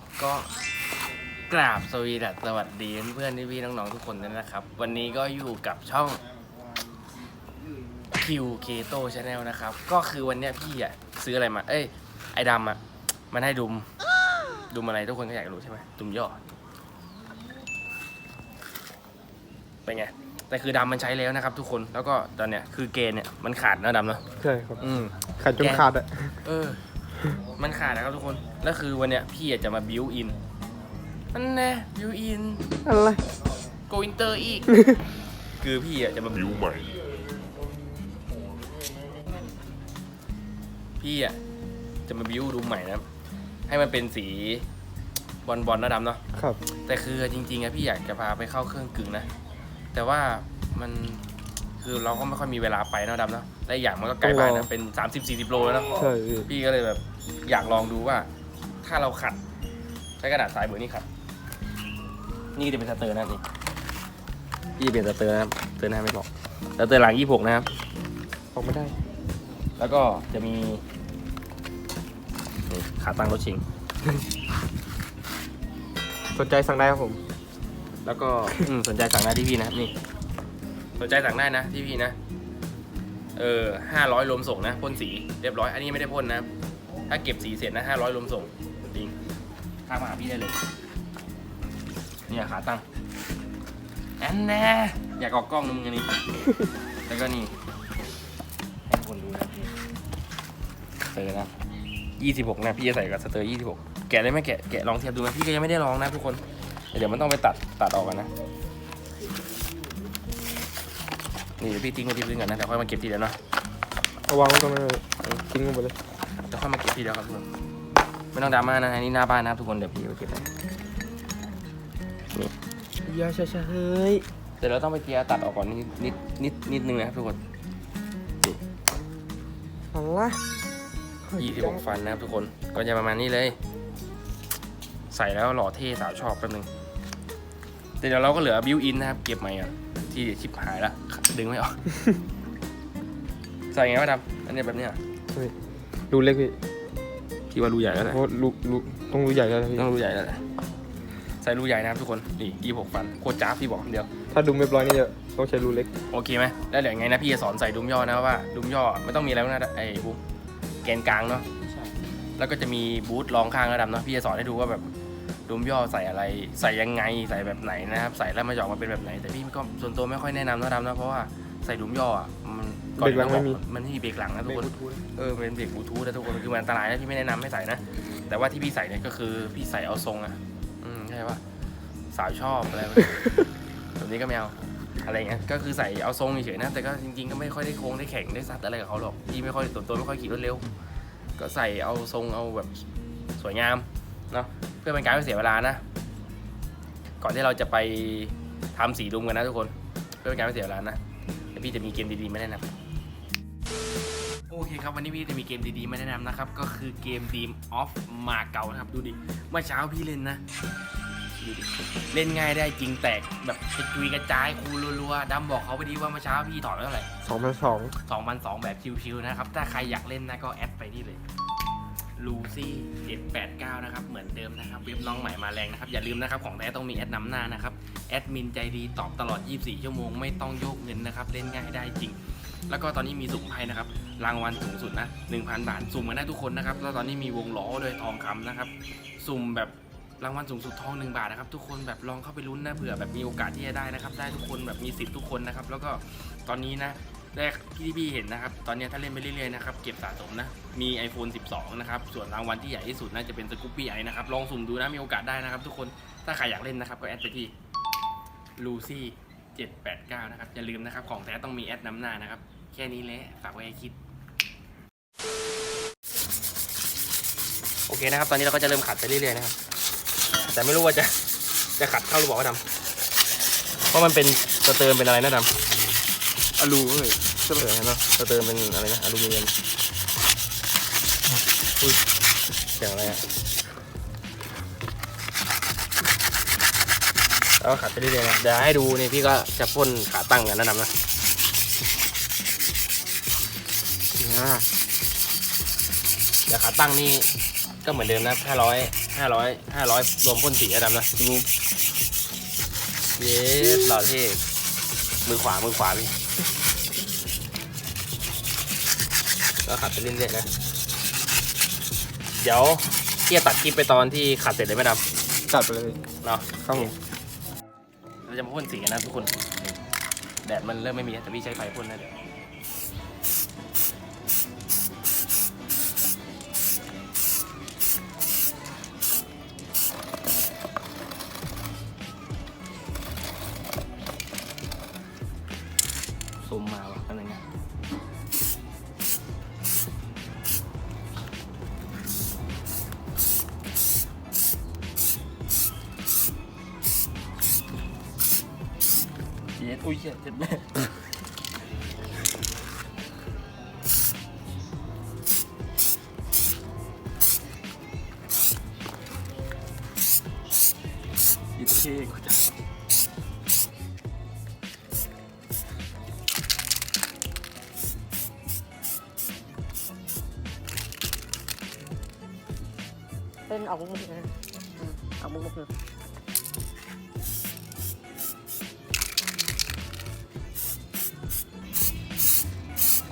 โอเคครับก็กราบสวีดัสสวัสดีเพื่อนๆพี่ๆน้องๆทุกคนด้วยนะครับ วันนี้ก็อยู่กับช่อง Q Keto Channel นะครับ ก็คือวันเนี้ยพี่อะซื้ออะไรมา เอ้ย ไอ้ดำอะ มันให้ดุม ดุมอะไรทุกคนก็อยากรู้ใช่ไหมดุมย่อเป็นไง แต่คือดำมันใช้แล้วนะครับ ทุกคน แล้วก็ตอนเนี้ยคือเกณฑ์เนี่ยมันขาดนะดำเนาะ ใช่ครับ อืมขาดจนขาดอะ เออ มันขาดนะครับทุกคนแล้วคือวันเนี้ยพี่อยากจะมาบิวอินนั่นแน่บิวอินอะไร โกอินเตอร์อีก คือพี่อยากจะมาบิวใหม่ พี่อะจะมาบิวดูใหม่นะให้มันเป็นสีบอลบอลนะดำเนาะ ครับ แต่คือจริงๆอะพี่อยากจะพาไปเข้าเครื่องกึ่งนะ แต่ว่ามัน คือเราก็ไม่ค่อยมีเวลาไปนะดำเนาะและอีกอย่างมันก็ไกลบ้านนะเป็น 30-40 โลแล้วเนาะใช่พี่พี่ก็เลยแบบอยากลองดูว่า ถ้าเราขัด ใช้กระดาษทรายเบอร์นี่ขัด นี่จะเป็นสเตอร์นะครับนี่พี่เป็นสเตอร์นะครับสเตอร์หน้าไม่บอกสเตอร์หลังยี่หกนะครับ ออกไม่ได้ แล้วก็จะมีนี่ขาตั้งรถชิง สนใจสั่งได้ครับผม แล้วก็อืมสนใจสั่งได้ที่พี่นะครับนี่ สนใจสั่งได้นะที่พี่นะ เออห้าร้อยรวมส่งนะพ่นสีเรียบร้อย อันนี้ไม่ได้พ่นนะ ถ้าเก็บสีเสร็จนะห้าร้อยรวมส่งจริงทางมาหาพี่ได้เลย เนี่ยขาตั้งแอนแน่อยากออกกล้องนะมึงอันนี้ แล้วก็นี่ให้ทุกคนดูนะนี่สเตอร์นะยี่สิบหกนะพี่จะใส่กับสเตอร์ยี่สิบหกแกะได้ไหมแกะแกะลองเทียบดูไหมพี่ก็ยังไม่ได้ลองนะทุกคน เดี๋ยวมันต้องไปตัดตัดออกกันนะ นี่เดี๋ยวพี่ทิ้งไว้ที่พื้นก่อนนะเดี๋ยวค่อยมาเก็บทีเดียวเนาะเอาวางไว้ตรงนั้นเลยทิ้งลงไปเลยเดี๋ยวค่อยมาเก็บทีเดียวครับทุกคนไม่ต้องดราม่านะอันนี้หน้าบ้านนะครับทุกคนเดี๋ยวพี่ไปเก็บให้อยาใช่ใช่เฮ้ยเดี๋ยวเราต้องไปเกียร์ตัดออกก่อนนิดนิดนิดนิดนึงนะครับทุกคนอะไรยี่สิบหกฟันนะครับทุกคนก็จะประมาณนี้เลย ใส่แล้วหล่อเท่สาวชอบแป๊บนึงแต่เดี๋ยวเราก็เหลือบิวอินนะครับเก็บใหม่อะ ที่ชิบหายละดึงไม่ออก ใส่ไงวะดำอันเนี้ยแบบเนี้ยเฮ้ยรูเล็กพี่พี่ว่ารูใหญ่แล้วแหละโอ้รูรูต้องรูใหญ่แล้วนะพี่ต้องรูใหญ่แล้วแหละใส่รูใหญ่นะครับทุกคนนี่ยี่หกฟันโคตรจ้าบพี่บอกคำเดียว ถ้าดุมเรียบร้อยนี่จะต้องใช้รูเล็กโอเคไหมแล้วเดี๋ยวไงนะพี่จะสอนใส่ดุมย่อนะว่าดุมย่อไม่ต้องมีอะไรมากนะไอ้บุ๊แกนกลางเนาะใช่แล้วก็จะมีบูทรองข้างระดับเนาะพี่จะสอนให้ดูว่าแบบ ดุมย่อใส่อะไร ใส่ยังไงใส่แบบไหนนะครับ ใส่แล้วมันจะออกมาเป็นแบบไหน แต่พี่ก็ส่วนตัวไม่ค่อยแนะนำนะดำนะเพราะว่าใส่ดุมย่ออะมันก่อนอื่นต้องบอกมันไม่มีเบรกหลังนะทุกคนเออเป็นเบรกบลูทูธนะทุกคนคือมันอันตรายนะพี่ไม่แนะนำให้ใส่นะแต่ว่าที่พี่ใส่เนี่ยก็คือพี่ใส่เอาทรงอะอืมใช่ปะสาวชอบอะไรแบบนี้ แบบนี้ก็ไม่เอาอะไรเงี้ยก็คือใส่เอาทรงเฉยๆนะแต่ก็จริงๆก็ไม่ค่อยได้โค้งได้แข่งได้ซัดอะไรกับเขาหรอกพี่ไม่ค่อยตัวตัวไม่ค่อยขี่รถเร็ว ก็ใส่เอาทรงเอาแบบสวยงาม เนาะเพื่อเป็นการไม่เสียเวลานะ ก่อนที่เราจะไปทำสีดุมกันนะทุกคน เพื่อเป็นการไม่เสียเวลานะเดี๋ยวพี่จะมีเกมดีๆมาแนะนำโอเคครับวันนี้พี่จะมีเกมดีๆมาแนะนำนะครับ ก็คือเกม Dream of มาเก่านะครับ ดูดิเมื่อเช้าพี่เล่นนะดูดิเล่นง่ายได้จริงแตกแบบกระจุยกระจายคูรัวๆดำบอกเขาไปดีว่าเมื่อเช้าพี่ถอดไปเท่าไหร่สองพันสองสองพันสองแบบชิวๆนะครับ ถ้าใครอยากเล่นนะก็แอดไปนี่เลย ลูซี่เจ็ดแปดเก้านะครับ เหมือนเดิมนะครับ เว็บน้องใหม่มาแรงนะครับ อย่าลืมนะครับ ของแท้ต้องมีแอดนำหน้านะครับ แอดมินใจดีตอบตลอด 24 ชั่วโมง ไม่ต้องโยกเงินนะครับ เล่นง่ายได้จริง แล้วก็ตอนนี้มีสุ่มไพ่นะครับ รางวัลสูงสุดนะ 1,000 บาท สุ่มกันได้ทุกคนนะครับ แล้วตอนนี้มีวงล้อด้วยทองคำนะครับ สุ่มแบบรางวัลสูงสุดทองหนึ่งบาทนะครับทุกคนแบบลองเข้าไปลุ้นนะเผื่อแบบมีโอกาสที่จะได้นะครับ ได้ทุกคนแบบมีสิทธิ์ทุกคนนะครับ แล้วก็ตอนนี้นะ แรกที่พี่เห็นนะครับ ตอนนี้ถ้าเล่นไปเรื่อยๆนะครับเก็บสะสมนะ มี iPhone 12 นะครับ ส่วนรางวัลที่ใหญ่ที่สุดน่าจะเป็นสกูปปี้ไอนะครับ ลองสุ่มดูนะมีโอกาสได้นะครับทุกคนถ้าใครอยากเล่นนะครับก็แอดไปที่ lucy 789 นะครับ อย่าลืมนะครับ ของแท้ต้องมีแอดนำหน้านะครับ แค่นี้แหละฝากไว้ให้คิด โอเคนะครับ ตอนนี้เราก็จะเริ่มขัดไปเรื่อยๆนะครับ แต่ไม่รู้ว่าจะจะขัดเข้าหรือเปล่าว่าดำเพราะมันเป็นสเติมเป็นอะไรนะดำ อะลูเลยเสมอเนาะสเติมเป็นอะไรนะอลูมิเนียมอุ้ยเสียงอะไรอะแล้วก็ขัดไปเรื่อยๆนะเดี๋ยวให้ดูนี่พี่ก็จะพ่นขาตั้งกันนะดำนะนะเดี๋ยวราคาตั้งนี่ก็เหมือนเดิมนะห้าร้อยห้าร้อยห้าร้อยรวมพ่นสีอะดำนะพี่มุ้งเย้หล่อเท่มือขวามือขวาพี่ ก็ขัดไปเรื่อยๆนะเดี๋ยวเกียตัดคลิปไปตอนที่ขัดเสร็จเลยไหมดำจัดไปเลยพี่เนาะครับผมเราจะมาพ่นสีกันนะทุกคนแดดมันเริ่มไม่มีแต่พี่ใช้ไฟพ่นนะเดี๋ยวซูมมาวะอะไรเงี้ยเย็ดอุ้ยเจ็ดเจ็ดแม่ยิดเท่กูจะเป็นออกมุกมุกนะอืมออกมุกมุ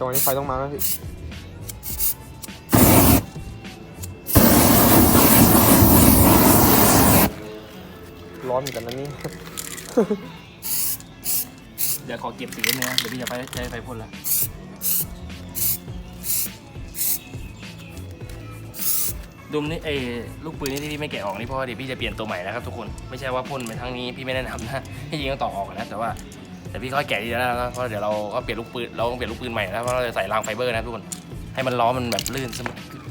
กเลยตรงนี้ไฟต้องมาแล้วพี่ร้อนเหมือนกันนะนี่ เดี๋ยวขอเก็บสีนึงนะเดี๋ยวพี่จะไปใช้ไฟพ่นละดุมนี่เอยลูกปืนนี่ที่พี่ไม่แกะออกนี่เพราะว่าเดี๋ยวพี่จะเปลี่ยนตัวใหม่นะครับทุกคนไม่ใช่ว่าพ่นไปทั้งนี้พี่ไม่แนะนำนะที่จริงต้องต่อออกนะแต่ว่า แต่พี่ค่อยแกะดีแล้วนะเพราะเดี๋ยวเราก็เปลี่ยนลูกปืนเราต้องเปลี่ยนลูกปืนใหม่นะเพราะเราจะใส่รางไฟเบอร์นะทุกคนให้มันล้อมันแบบลื่นสมูทขึ้น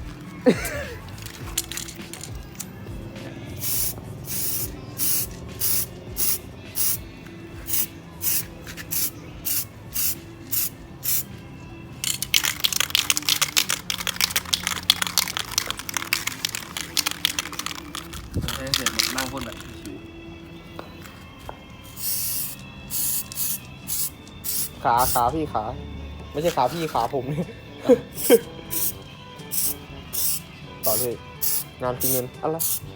ใช้เสร็จแบบนั่งพ่นแบบ ขาขาพี่ขา ไม่ใช่ขาพี่ขาผมเนี่ยต่อเลยงานกินเงินอะไรๆ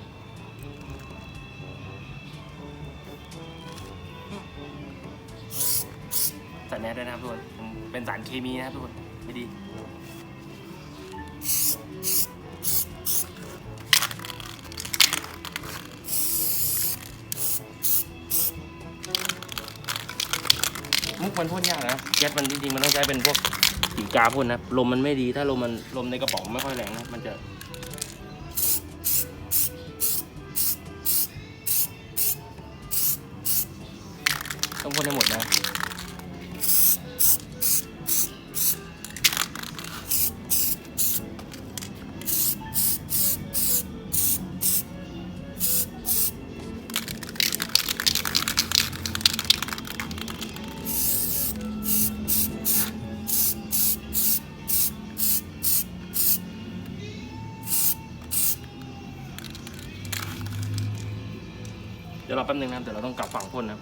ใส่แมสด้วยนะครับทุกคนมันเป็นสารเคมีนะครับทุกคน ไม่ดี มันพ่นยากนะแก๊สมันจริงๆมันต้องใช้เป็นพวกสีกาพ่นนะลมมันไม่ดีถ้าลมมันลมในกระป๋องไม่ค่อยแรงนะมันจะต้องพ่นให้หมดนะ เดี๋ยวรอแป๊บนึงนะครับเดี๋ยวเราต้องกลับฝั่งพ่นนะครับ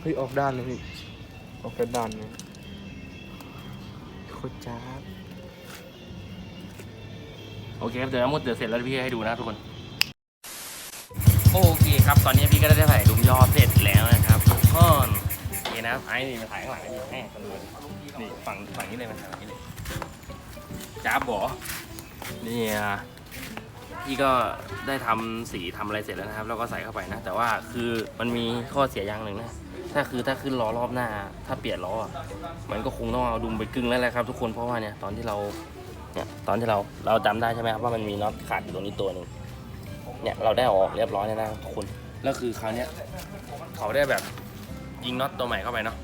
เฮ้ยออกด้านเลยพี่ออกแค่ด้านเลยโคตรจ้าบโอเคครับเดี๋ยวทั้งหมดเดี๋ยวเสร็จแล้วพี่ให้ดูนะทุกคนโอเคครับตอนนี้พี่ก็ได้ถ่ายดุมยอเสร็จแล้วนะครับทุกคนโอเคนะครับไอ้นี่มาถ่ายข้างหลังนี่แม่ตำรวจนี่ฝั่งฝั่งนี้เลยมาถ่ายฝั่งนี้เลย จ้าบอนี่ยพี่ก็ได้ทำสีทำอะไรเสร็จแล้วนะครับ แล้วก็ใส่เข้าไปนะ แต่ว่าคือมันมีข้อเสียอย่างหนึ่งนะ ถ้าคือถ้าขึ้นล้อรอบหน้า ถ้าเปลี่ยนล้ออะมันก็คงต้องเอาดุมไปกึ่งแล้วแหละครับ ทุกคน เพราะว่าเนี่ยตอนที่เรา เนี่ยตอนที่เราเราจำได้ใช่ไหมครับว่ามันมีน็อตขาดอยู่ตรงนี้ตัวหนึ่งเนี่ยเราได้ออกเรียบร้อยแล้วนะทุกคน แล้วคือคราวนี้เขาได้แบบยิงน็อตตัวใหม่เข้าไปเนาะ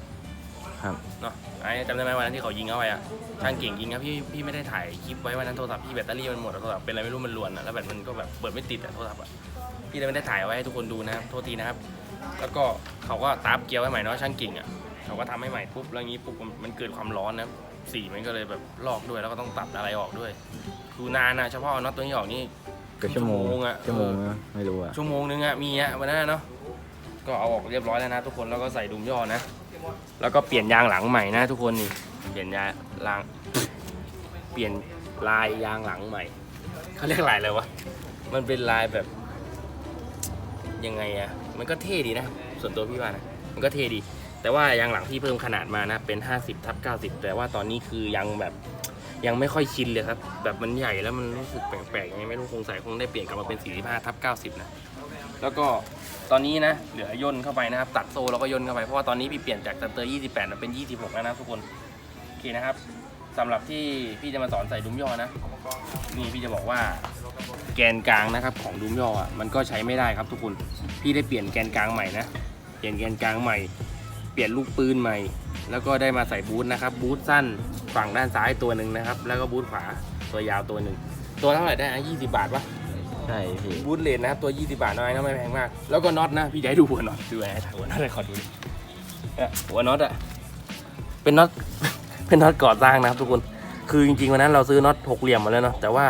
ครับ เนาะไอ้จำได้ไหมวันนั้นที่เขายิงเข้าไปอะช่างเก่งยิงครับพี่พี่ไม่ได้ถ่ายคลิปไว้วันนั้นโทรศัพท์พี่แบตเตอรี่มันหมดอะโทรศัพท์เป็นอะไรไม่รู้มันรวนอะแล้วแบตมันก็แบบเปิดไม่ติดอะโทรศัพท์อะพี่เลยไม่ได้ถ่ายไว้ให้ทุกคนดูนะครับโทษทีนะครับ แล้วก็เขาก็ตาบเกียร์ไว้ใหม่เนาะช่างเก่งอะเขาก็ทำให้ใหม่ปุ๊บแล้วงี้ปุ๊บมันมันเกิดความร้อนนะสีมันก็เลยแบบลอกด้วยแล้วก็ต้องตัดอะไรออกด้วยคือนานนะเฉพาะเอาน็อตตัวนี้ออกนี่ก็ชั่วโมงชั่วโมงอะ ชั่วโมงนะไม่รู้อะชั่วโมงนึงอะมีอะวันนั้นอะเนาะก็เอาออกเรียบร้อยแล้วนะทุกคนแล้วก็ใส่ดุมย่อนะ แล้วก็เปลี่ยนยางหลังใหม่นะทุกคนนี่ เปลี่ยนยางลาง เปลี่ยนลายยางหลังใหม่ เขาเรียกลายอะไรวะ มันเป็นลายแบบ ยังไงอะมันก็เท่ดีนะ ส่วนตัวพี่ว่านะ มันก็เท่ดี แต่ว่ายางหลังพี่เพิ่มขนาดมานะ เป็น 50ทับ90 แต่ว่าตอนนี้คือยังแบบยังไม่ค่อยชินเลยครับ แบบมันใหญ่แล้วมันรู้สึกแปลกๆยังไงไม่รู้คงใส่คงได้เปลี่ยนกลับมาเป็น 45ทับ90 นะ แล้วก็ ตอนนี้นะเหลือย่นเข้าไปนะครับ ตัดโซ่แล้วก็ย่นเข้าไปเพราะว่าตอนนี้พี่เปลี่ยนจากสเตอร์ 28มาเป็น 26 แล้วนะทุกคนโอเคนะครับสำหรับที่พี่จะมาสอนใส่ดุมย่อนะนี่พี่จะบอกว่าแกนกลางนะครับของดุมย่ออะมันก็ใช้ไม่ได้ครับทุกคนพี่ได้เปลี่ยนแกนกลางใหม่นะเปลี่ยนแกนกลางใหม่ เปลี่ยนลูกปืนใหม่ แล้วก็ได้มาใส่บูทนะครับบูทสั้นฝั่งด้านซ้ายตัวหนึ่งนะครับ แล้วก็บูทขวาตัวยาวตัวหนึ่งตัวเท่าไหร่ได้อะ20บาทปะ ใช่พี่บูทเลนนะครับตัว 20 บาทน้อยนะไม่แพงมาก แล้วก็น็อตนะ พี่จะให้ดูหัวน็อตดูไงหัวน็อตเลยขอดูดิเนี่ยหัวน็อตอะเป็นน็อตเป็นน็อตก่อสร้างนะครับทุกคน คือจริงๆวันนั้นเราซื้อน็อตหกเหลี่ยมมาแล้วเนาะแต่ว่า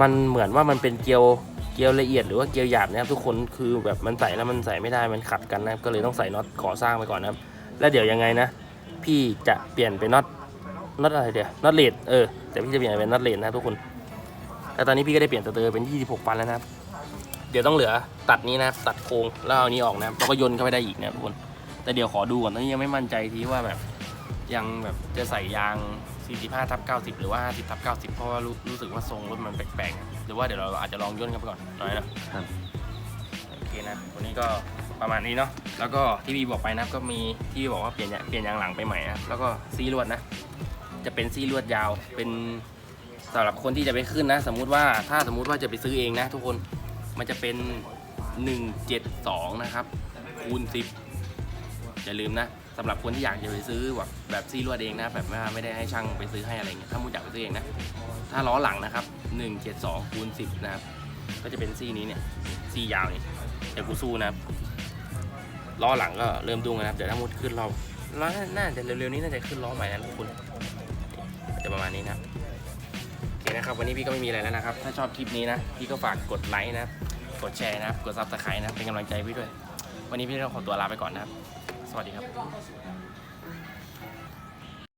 มันเหมือนว่ามันเป็นเกลียวเกลียวละเอียดหรือว่าเกลียวหยาบนะครับทุกคนคือแบบมันใส่แล้วมันใส่ไม่ได้มันขัดกันนะครับก็เลยต้องใส่น็อตก่อสร้างไปก่อนนะครับ แล้วเดี๋ยวยังไงนะ พี่จะเปลี่ยนเป็นน็อตน็อตอะไรเดี๋ยวน็อตเลดเออแต่พี่จะเปลี่ยนเป็นน็อตเลดนะครับทุกคน แต่ตอนนี้พี่ก็ได้เปลี่ยนสเตอร์เป็น 26ปันแล้วนะครับ เดี๋ยวต้องเหลือตัดนี้นะครับตัดโครงแล้วเอาอันนี้ออกนะครับแล้วก็โยนเข้าไปได้อีกนะครับทุกคน แต่เดี๋ยวขอดูก่อนตอนนี้ยังไม่มั่นใจทีว่าแบบยังแบบจะใส่ยาง 45ทับ90 หรือว่า 50ทับ90 เพราะว่ารู้รู้สึกว่าทรงรถมันแปลกๆนะหรือว่าเดี๋ยวเราอาจจะลองย่นเข้าไปก่อนหน่อยนะครับโอเคนะวันนี้ก็ประมาณนี้เนาะแล้วก็ที่พี่บอกไปนะครับก็มีที่พี่บอกว่าเปลี่ยนยางเปลี่ยนยางหลังไปใหม่นะครับแล้วก็ซีลวดนะ จะเป็นซีลวดยาวเป็น สำหรับคนที่จะไปขึ้นนะ สมมุติว่าถ้าสมมุติว่าจะไปซื้อเองนะ ทุกคนมันจะเป็น 172 นะครับคูณ10อย่าลืมนะสำหรับคนที่อยากจะไปซื้อแบบแบบซีลวดเองนะ แบบว่าไม่ได้ให้ช่างไปซื้อให้อะไรเงี้ยถ้ามุดอยากไปซื้อเองนะ ถ้าล้อหลังนะครับ 172คูณ10 นะครับ ก็จะเป็นซี่นี้เนี่ยซี่ยาวนี่เดี๋ยวกูสู้นะครับล้อหลังก็เริ่มดุ้งนะครับเดี๋ยวถ้ามุดขึ้นเรอบล้อน่าจะเร็วๆนี้น่าจะขึ้นล้อใหม่นะทุกคนจะประมาณนี้นะครับ นะครับ วันนี้พี่ก็ไม่มีอะไรแล้วนะครับ ถ้าชอบคลิปนี้นะ พี่ก็ฝากกดไลค์นะ กดแชร์นะ กดซับสไครต์นะ เป็นกำลังใจพี่ด้วย วันนี้พี่ต้องขอตัวลาไปก่อนนะครับ สวัสดีครับ